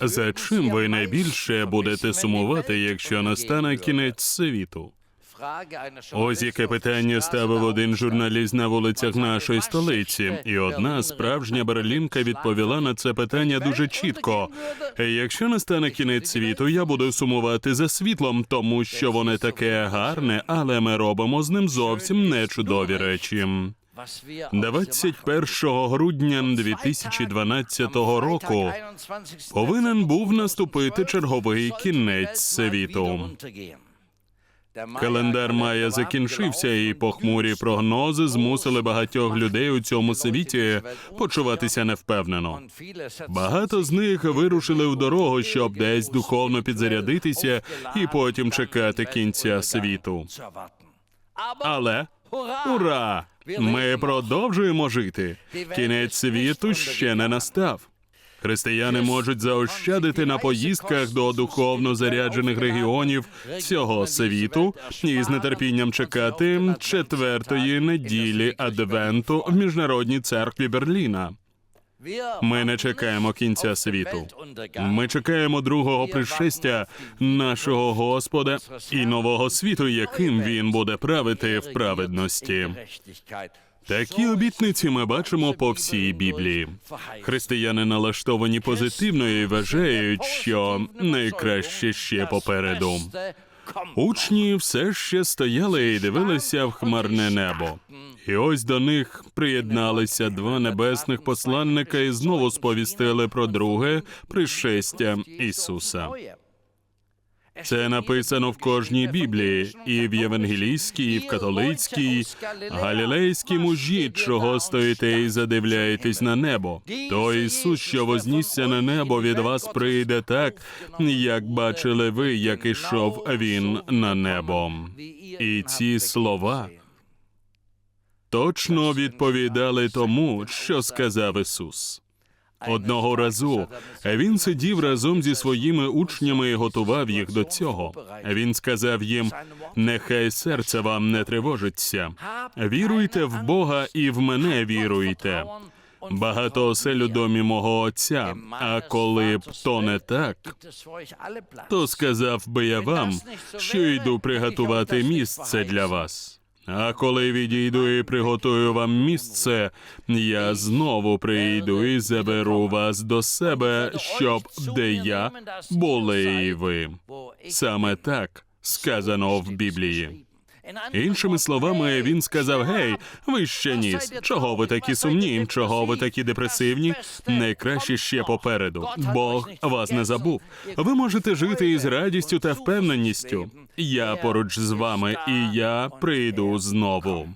За чим ви найбільше будете сумувати, якщо настане кінець світу? Ось яке питання ставив один журналіст на вулицях нашої столиці, і одна справжня берлінка відповіла на це питання дуже чітко. Якщо настане кінець світу, я буду сумувати за світлом, тому що воно таке гарне, але ми робимо з ним зовсім не чудові речі. 21 грудня 2012 року повинен був наступити черговий кінець світу. Календар Майя закінчився, і похмурі прогнози змусили багатьох людей у цьому світі почуватися невпевнено. Багато з них вирушили в дорогу, щоб десь духовно підзарядитися і потім чекати кінця світу. Але ура! Ми продовжуємо жити. Кінець світу ще не настав. Християни можуть заощадити на поїздках до духовно заряджених регіонів цього світу і з нетерпінням чекати четвертої неділі Адвенту в міжнародній церкві Берліна. Ми не чекаємо кінця світу. Ми чекаємо другого пришестя нашого Господа і нового світу, яким він буде правити в праведності. Такі обітниці ми бачимо по всій Біблії. Християни налаштовані позитивно і вважають, що найкраще ще попереду. Учні все ще стояли і дивилися в хмарне небо. І ось до них приєдналися два небесних посланника і знову сповістили про друге пришестя Ісуса. Це написано в кожній Біблії, і в євангелійській, і в католицькій, галілейській мужі, чого стоїте і задивляєтесь на небо. То Ісус, що вознісся на небо, від вас прийде так, як бачили ви, як ішов він на небо. І ці слова точно відповідали тому, що сказав Ісус. Одного разу він сидів разом зі своїми учнями і готував їх до цього. Він сказав їм: нехай серце вам не тривожиться. Віруйте в Бога і в мене віруйте. Багато осель у домі мого отця. А коли б то не так, то сказав би я вам, що йду приготувати місце для вас. А коли відійду і приготую вам місце, я знову прийду і заберу вас до себе, щоб де я були і ви. Саме так сказано в Біблії. Іншими словами, він сказав: Гей, ви ще ніс. Чого ви такі сумні? Чого ви такі депресивні? Найкраще ще попереду. Бог вас не забув. Ви можете жити із радістю та впевненістю. Я поруч з вами, і я прийду знову.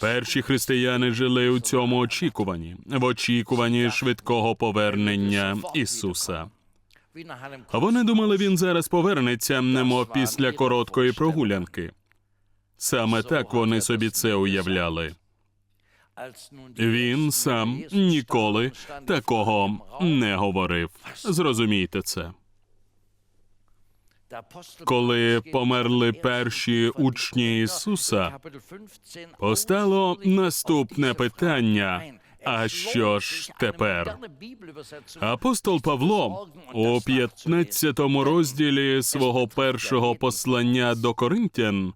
Перші християни жили у цьому очікуванні, в очікуванні швидкого повернення Ісуса. Вони думали, він зараз повернеться, немов після короткої прогулянки. Саме так вони собі це уявляли. Він сам ніколи такого не говорив. Зрозумійте це. Коли померли перші учні Ісуса, постало наступне питання. А що ж тепер? Апостол Павло у 15 розділі свого першого послання до Коринтян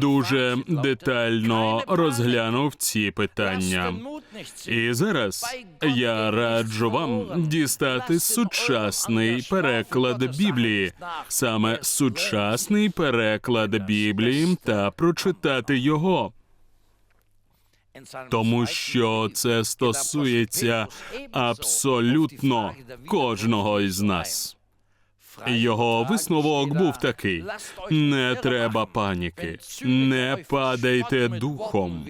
дуже детально розглянув ці питання. І зараз я раджу вам дістати сучасний переклад Біблії, саме сучасний переклад Біблії та прочитати його. Тому що це стосується абсолютно кожного із нас. Його висновок був такий: не треба паніки, не падайте духом.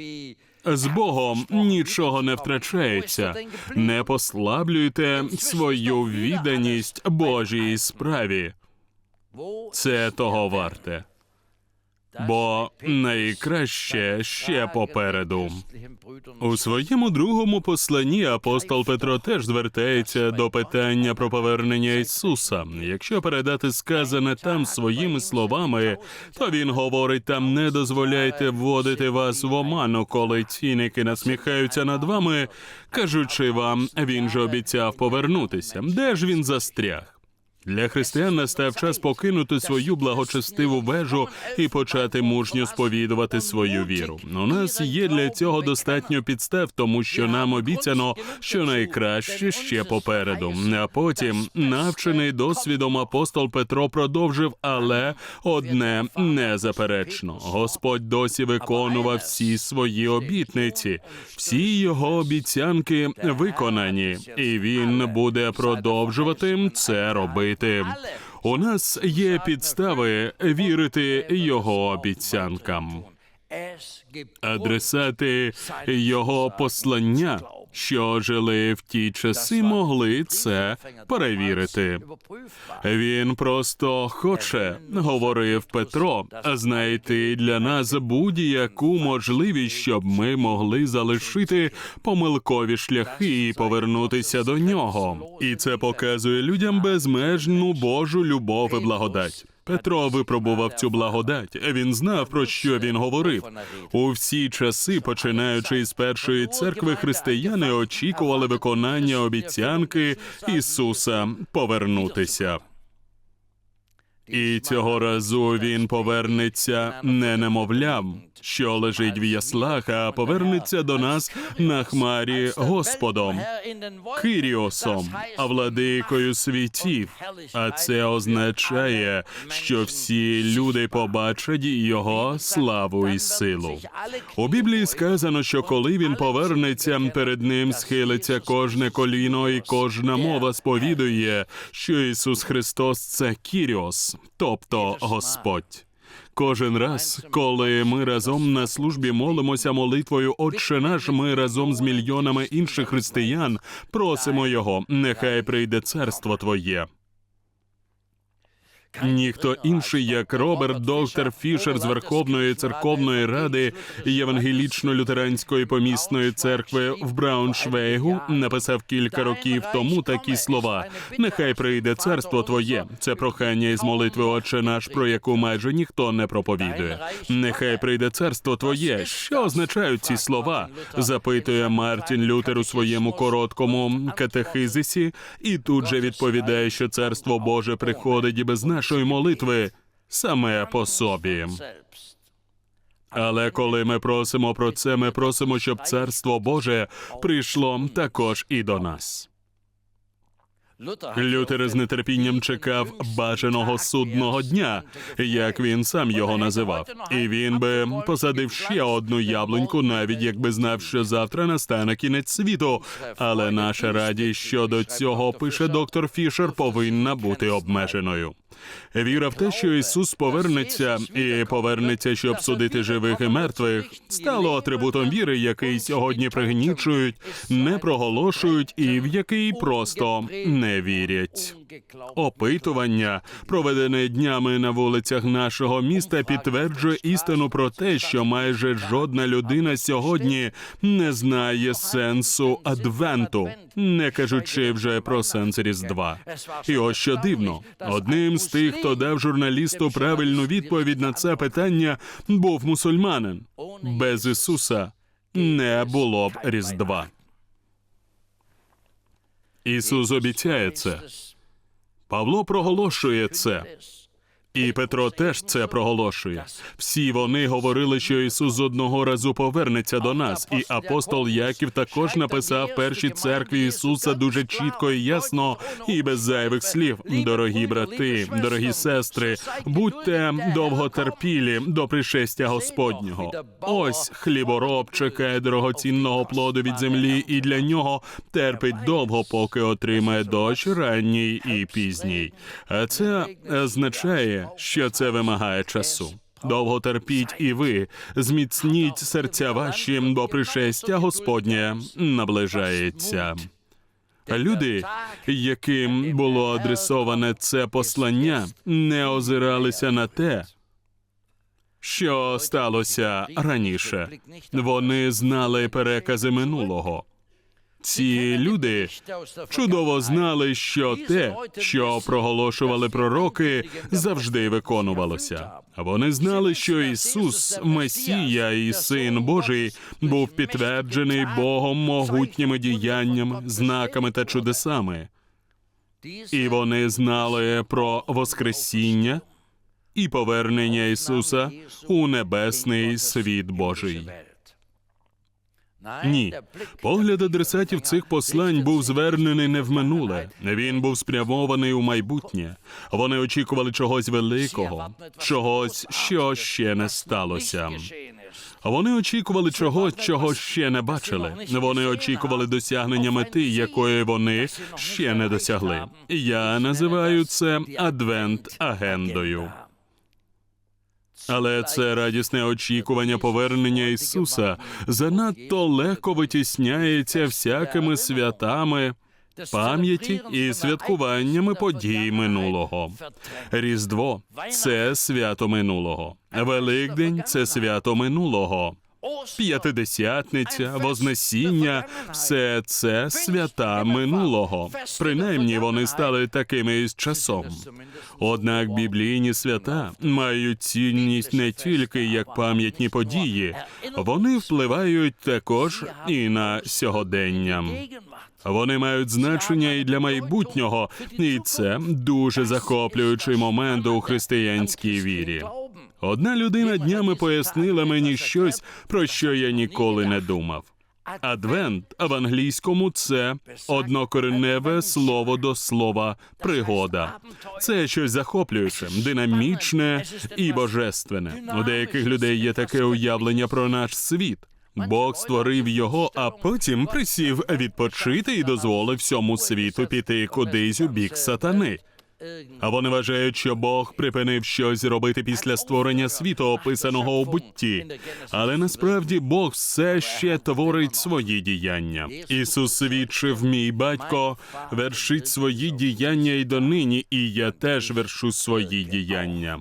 З Богом нічого не втрачається. Не послаблюйте свою відданість Божій справі. Це того варте. Бо найкраще ще попереду. У своєму другому посланні апостол Петро теж звертається до питання про повернення Ісуса. Якщо передати сказане там своїми словами, то він говорить там: не дозволяйте вводити вас в оману, коли цінники насміхаються над вами, кажучи вам, він же обіцяв повернутися. Де ж він застряг? Для християн настав час покинути свою благочестиву вежу і почати мужньо сповідувати свою віру. У нас є для цього достатньо підстав, тому що нам обіцяно, що найкраще ще попереду. А потім, навчений досвідом, апостол Петро продовжив, але одне незаперечно: Господь досі виконував всі свої обітниці, всі його обіцянки виконані, і він буде продовжувати це робити. У нас є підстави вірити його обіцянкам. Адресати його послання, що жили в ті часи, могли це перевірити. Він просто хоче, говорив Петро, знайти для нас будь-яку можливість, щоб ми могли залишити помилкові шляхи і повернутися до нього. І це показує людям безмежну Божу любов і благодать. Петро випробував цю благодать. Він знав, про що він говорив. У всі часи, починаючи з першої церкви, християни очікували виконання обіцянки Ісуса повернутися. І цього разу він повернеться не немовлям, що лежить в яслах, а повернеться до нас на хмарі Господом, Киріосом, а владикою світів. А це означає, що всі люди побачать його славу і силу. У Біблії сказано, що коли він повернеться, перед ним схилиться кожне коліно, і кожна мова сповідує, що Ісус Христос це Кіріос, тобто Господь. Кожен раз, коли ми разом на службі молимося молитвою Отче наш, ми разом з мільйонами інших християн просимо Його, нехай прийде царство Твоє. Ніхто інший, як Роберт Доктор Фішер з Верховної церковної ради Євангелічно-лютеранської помісної церкви в Брауншвейгу, написав кілька років тому такі слова: Нехай прийде царство Твоє. Це прохання із молитви Отче наш, про яку майже ніхто не проповідує. Нехай прийде царство Твоє. Що означають ці слова? запитує Мартін Лютер у своєму короткому катехизисі, і тут же відповідає, що царство Боже приходить і без нашої молитви саме по собі. Але коли ми просимо про це, ми просимо, щоб царство Боже прийшло також і до нас. Лютер з нетерпінням чекав бажаного судного дня, як він сам його називав, і він би посадив ще одну яблуньку, навіть якби знав, що завтра настане кінець світу. Але наша радість щодо цього пише доктор Фішер, повинна бути обмеженою. Віра в те, що Ісус повернеться і повернеться, щоб судити живих і мертвих, стало атрибутом віри, який сьогодні пригнічують, не проголошують і в який просто не вірять. Опитування, проведене днями на вулицях нашого міста, підтверджує істину про те, що майже жодна людина сьогодні не знає сенсу адвенту, не кажучи вже про сенс Різдва. І ось що дивно, одним з тих, хто дав журналісту правильну відповідь на це питання, був мусульманин. Без Ісуса не було б Різдва. Ісус обіцяє це. Павло проголошує це. І Петро теж це проголошує. Всі вони говорили, що Ісус з одного разу повернеться до нас. І апостол Яків також написав першій церкві Ісуса дуже чітко і ясно, і без зайвих слів. Дорогі брати, дорогі сестри, будьте довготерпілі до пришестя Господнього. Ось хлібороб чекає дорогоцінного плоду від землі, і для нього терпить довго, поки отримає дощ ранній і пізній. А це означає, що це вимагає часу. Довго терпіть і ви, зміцніть серця ваші, бо пришестя Господнє наближається. Люди, яким було адресоване це послання, не озиралися на те, що сталося раніше. Вони знали перекази минулого. Ці люди чудово знали, що те, що проголошували пророки, завжди виконувалося. Вони знали, що Ісус, Месія і Син Божий, був підтверджений Богом могутніми діяннями, знаками та чудесами. І вони знали про Воскресіння і повернення Ісуса у небесний світ Божий. Ні, погляд адресатів цих послань був звернений не в минуле. Він був спрямований у майбутнє. Вони очікували чогось великого, чогось, що ще не сталося. Вони очікували чогось, чого ще не бачили. Вони очікували досягнення мети, якої вони ще не досягли. Я називаю це адвент-агендою. Але це радісне очікування повернення Ісуса занадто легко витісняється всякими святами пам'яті і святкуваннями подій минулого. Різдво це свято минулого. Великдень це свято минулого. П'ятидесятниця, Вознесіння все це свята минулого. Принаймні вони стали такими із часом. Однак біблійні свята мають цінність не тільки як пам'ятні події, вони впливають також і на сьогодення. Вони мають значення і для майбутнього, і це дуже захоплюючий момент у християнській вірі. Одна людина днями пояснила мені щось, про що я ніколи не думав. Адвент в англійському це однокореневе слово до слова пригода. Це щось захоплююче, динамічне і божественне. У деяких людей є таке уявлення про наш світ. Бог створив його, а потім присів відпочити і дозволив всьому світу піти кудись у бік сатани. А вони вважають, що Бог припинив щось робити після створення світу, описаного у бутті. Але насправді Бог все ще творить свої діяння. Ісус свідчив, мій батько вершить свої діяння і донині, і я теж вершу свої діяння.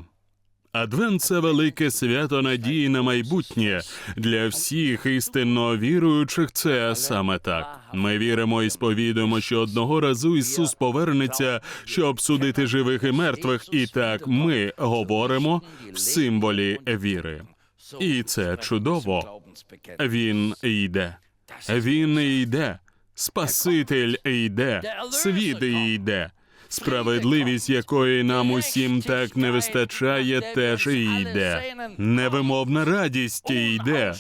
Адвент це велике свято надії на майбутнє для всіх істинно віруючих. Це саме так. Ми віримо і сповідуємо, що одного разу Ісус повернеться, щоб судити живих і мертвих. І так ми говоримо в символі віри. І це чудово. Він йде. Він йде. Спаситель йде. Світ йде. Справедливість, якої нам усім так не вистачає, теж йде. Невимовна радість йде.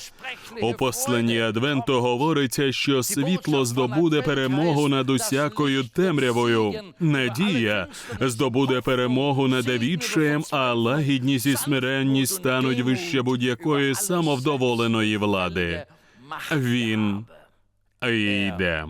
У посланні Адвенту говориться, що світло здобуде перемогу над усякою темрявою. Надія здобуде перемогу над відчаєм, а лагідність і смиренність стануть вище будь-якої самовдоволеної влади. Він йде.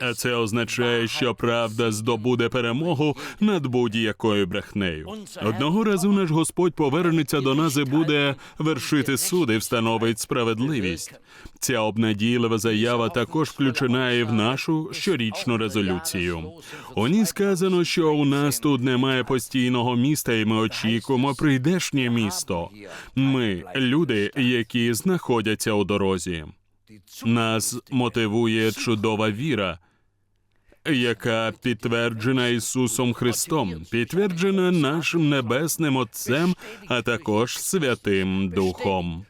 А це означає, що правда здобуде перемогу над будь-якою брехнею. Одного разу наш Господь повернеться до нас і буде вершити суд і встановить справедливість. Ця обнадійлива заява також включена і в нашу щорічну резолюцію. У ній сказано, що у нас тут немає постійного міста, і ми очікуємо прийдешнє місто. Ми люди, які знаходяться у дорозі. Нас мотивує чудова віра, яка підтверджена Ісусом Христом, підтверджена нашим небесним Отцем, а також Святим Духом.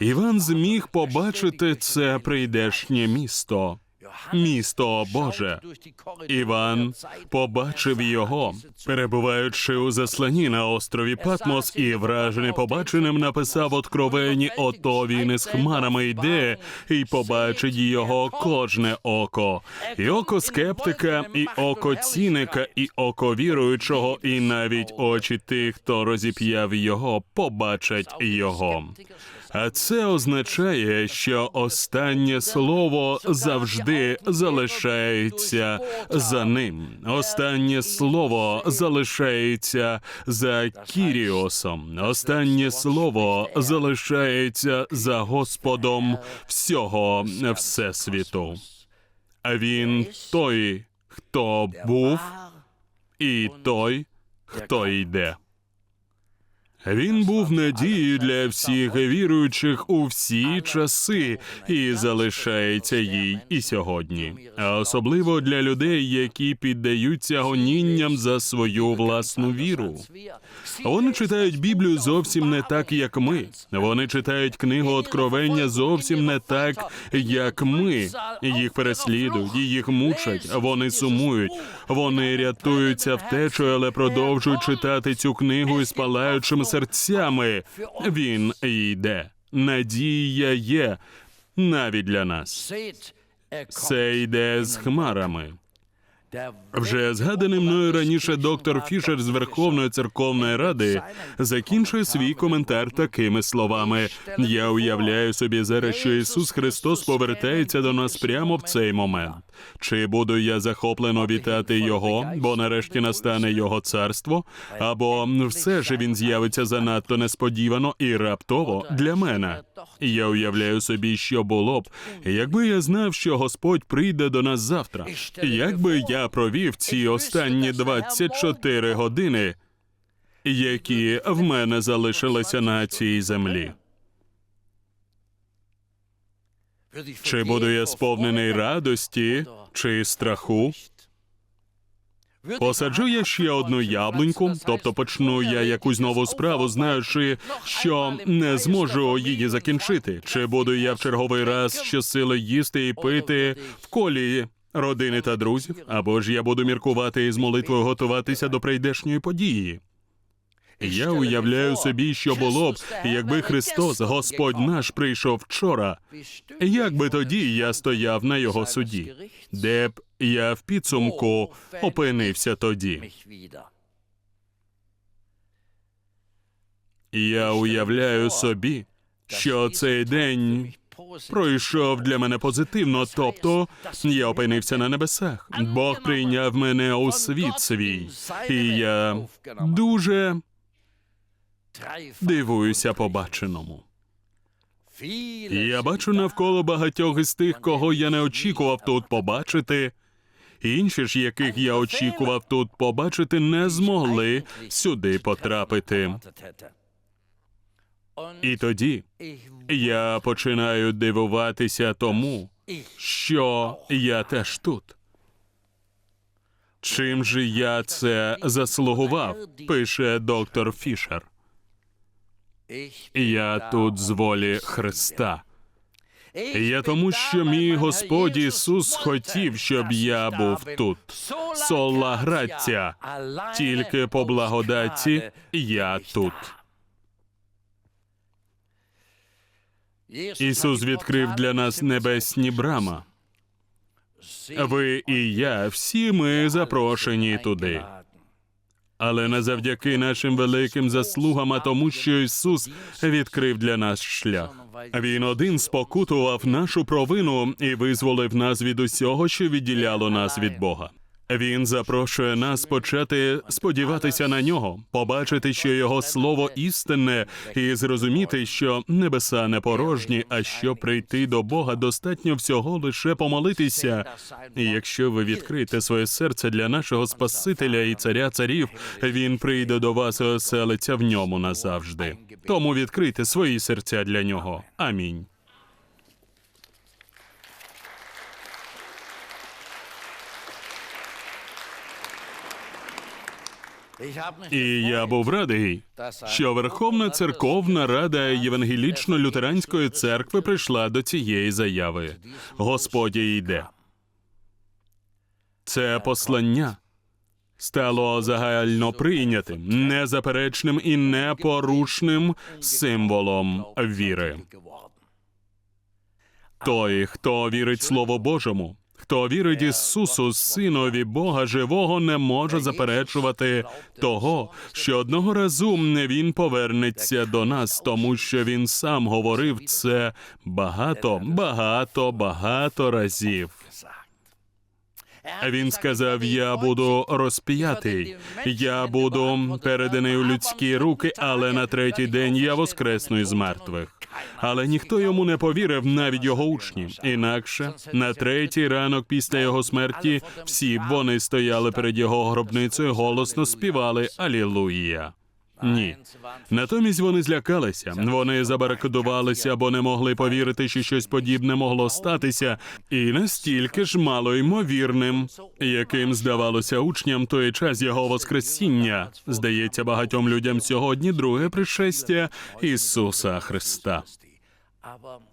Іван зміг побачити це прийдешнє місто. Місто Боже. Іван побачив його, перебуваючи у засланні на острові Патмос, і вражений побаченим написав откровені ото він із хмарами йде, і побачить його кожне око, і око скептика, і око ціника, і око віруючого, і навіть очі тих, хто розіп'яв його, побачать його. А це означає, що останнє слово завжди залишається за ним. Останнє слово залишається за Кіріосом. Останнє слово залишається за Господом всього всесвіту. А він той, хто був, і той, хто йде. Він був надією для всіх віруючих у всі часи і залишається їй і сьогодні, а особливо для людей, які піддаються гонінням за свою власну віру. Вони читають Біблію зовсім не так, як ми. Вони читають книгу Откровення зовсім не так, як ми. Їх переслідують, їх мучать. Вони сумують. Вони рятуються втечою, але продовжують читати цю книгу із палаючими серцями. Він йде. Надія є навіть для нас. Це йде з хмарами. Вже згаданий мною раніше доктор Фішер з Верховної церковної ради закінчує свій коментар такими словами: Я уявляю собі зараз, що Ісус Христос повертається до нас прямо в цей момент. Чи буду я захоплено вітати Його, бо нарешті настане Його царство, або все ж він з'явиться занадто несподівано і раптово для мене. Я уявляю собі, що було б, якби я знав, що Господь прийде до нас завтра. Якби я провів ці останні 24 години, які в мене залишилися на цій землі. Чи буду я сповнений радості чи страху? Посаджу я ще одну яблуньку, тобто почну я якусь нову справу, знаючи, що не зможу її закінчити. Чи буду я в черговий раз щосили їсти і пити в колі родини та друзів, або ж я буду міркувати і з молитвою готуватися до прийдешньої події. Я уявляю собі, що було б, якби Христос, Господь наш, прийшов вчора. Як би тоді я стояв на його суді, де б я в підсумку опинився тоді? Я уявляю собі, що цей день пройшов для мене позитивно, тобто я опинився на небесах. Бог прийняв мене у світ свій, і я дуже дивуюся побаченому. Я бачу навколо багатьох із тих, кого я не очікував тут побачити. Інші ж, яких я очікував тут побачити, не змогли сюди потрапити. І тоді я починаю дивуватися тому, що я теж тут. Чим же я це заслугував? пише доктор Фішер. Я тут з волі Христа. Я тому, що мій Господь Ісус хотів, щоб я був тут. Солла грація, тільки по благодаті я тут. Ісус відкрив для нас небесні брама. Ви і я, всі ми запрошені туди. Але не завдяки нашим великим заслугам, а тому, що Ісус відкрив для нас шлях. Він один спокутував нашу провину і визволив нас від усього, що відділяло нас від Бога. Він запрошує нас почати сподіватися на нього, побачити, що його слово істинне, і зрозуміти, що небеса не порожні, а щоб прийти до Бога, достатньо всього лише помолитися. І якщо ви відкриєте своє серце для нашого Спасителя і царя царів, він прийде до вас і оселиться в ньому назавжди. Тому відкрийте свої серця для нього. Амінь. І я був радий, що Верховна церковна рада Євангелічно-лютеранської церкви прийшла до цієї заяви. Господь йде. Це послання стало загально прийнятим, незаперечним і непорушним символом віри. Той, хто вірить Слову Божому, хто вірить Ісусу, Синові Бога Живого, не може заперечувати того, що одного разу Він повернеться до нас, тому що Він сам говорив це багато, багато, багато разів. Він сказав: Я буду розп'ятий, я буду переданий у людські руки, але на третій день я воскресну із мертвих. Але ніхто йому не повірив, навіть його учні. Інакше на третій ранок після його смерті всі вони стояли перед його гробницею, голосно співали Алілуя. Ні. Натомість вони злякалися. Вони забаракодувалися, бо не могли повірити, що щось подібне могло статися, і настільки ж малоймовірним, яким здавалося учням той час його воскресіння. Здається, багатьом людям сьогодні друге пришестя Ісуса Христа.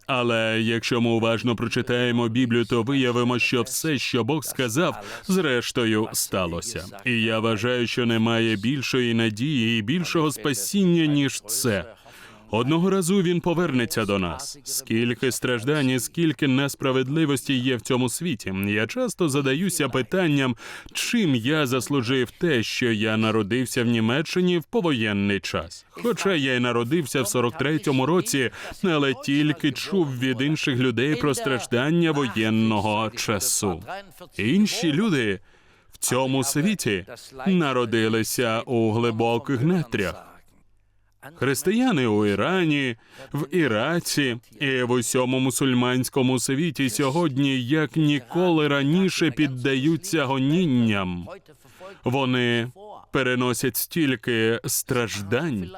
Але якщо ми уважно прочитаємо Біблію, то виявимо, що все, що Бог сказав, зрештою сталося. І я вважаю, що немає більшої надії і більшого спасіння, ніж це. Одного разу він повернеться до нас. Скільки страждань, і скільки несправедливості є в цьому світі. Я часто задаюся питанням, чим я заслужив те, що я народився в Німеччині в повоєнний час. Хоча я й народився в 43-му році, але тільки чув від інших людей про страждання воєнного часу. Інші люди в цьому світі народилися у глибоких нетрях. Християни у Ірані, в Іраці і в усьому мусульманському світі сьогодні як ніколи раніше піддаються гонінням. Вони переносять стільки страждань.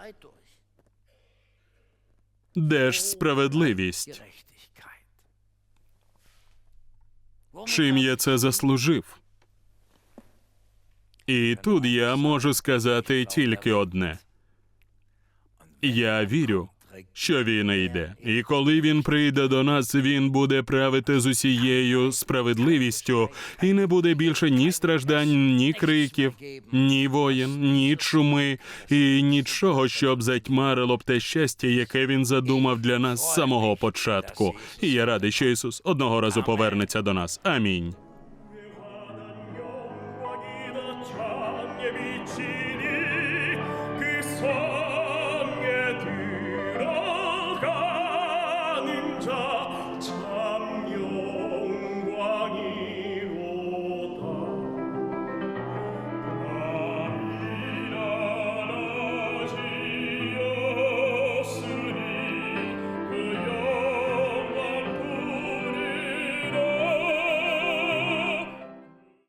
Де ж справедливість? Чим я це заслужив? І тут я можу сказати тільки одне. Я вірю, що він йде, і коли він прийде до нас, він буде правити з усією справедливістю, і не буде більше ні страждань, ні криків, ні воєн, ні чуми, і нічого, щоб затьмарило б те щастя, яке він задумав для нас з самого початку. І я радий, що Ісус одного разу повернеться до нас. Амінь.